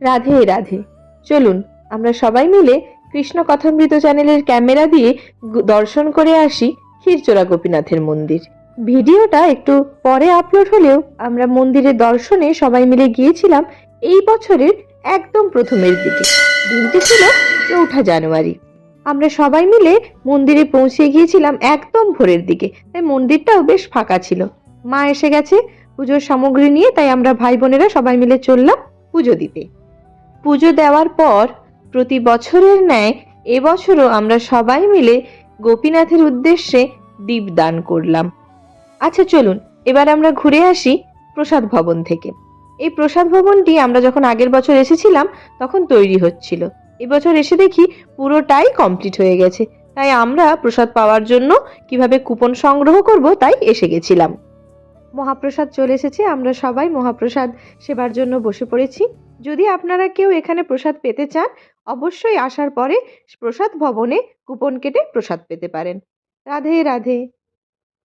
রাধে রাধে। চলুন, আমরা সবাই মিলে কৃষ্ণ কথামৃত চ্যানেলের ক্যামেরা দিয়ে দর্শন করে আসি ক্ষীরচোরা গোপীনাথের মন্দির। ভিডিওটা একটু পরে আপলোড হলেও আমরা মন্দিরের দর্শনে সবাই মিলে গিয়েছিলাম এই বছরের একদম প্রথমের দিকে। দিনটি ছিল চৌঠা জানুয়ারি। আমরা সবাই মিলে মন্দিরে পৌঁছে গিয়েছিলাম একদম ভোরের দিকে, তাই মন্দিরটাও বেশ ফাঁকা ছিল। মা এসে গেছে পুজোর সামগ্রী নিয়ে, তাই আমরা ভাই বোনেরা সবাই মিলে চললাম পুজো দিতে। পুজো দেওয়ার পর প্রতি বছরের ন্যায় এবছরও আমরা সবাই মিলে গোপীনাথের উদ্দেশ্যে দীপ দান করলাম। আচ্ছা চলুন, এবার আমরা ঘুরে আসি প্রসাদ ভবন থেকে। এই প্রসাদ ভবনটি আমরা যখন আগের বছর এসেছিলাম, তখন তৈরি হচ্ছিল। এবছর এসে দেখি পুরোটাই কমপ্লিট হয়ে গেছে। তাই আমরা প্রসাদ পাওয়ার জন্য কীভাবে কুপন সংগ্রহ করব তাই এসে গেছিলাম। মহাপ্রসাদ চলে এসেছে, আমরা সবাই মহাপ্রসাদ সেবার জন্য বসে পড়েছি। যদি আপনারা কেউ এখানে প্রসাদ পেতে চান, অবশ্যই আসার পরে প্রসাদ ভবনে কুপন কেটে প্রসাদ পেতে পারেন। রাধে রাধে।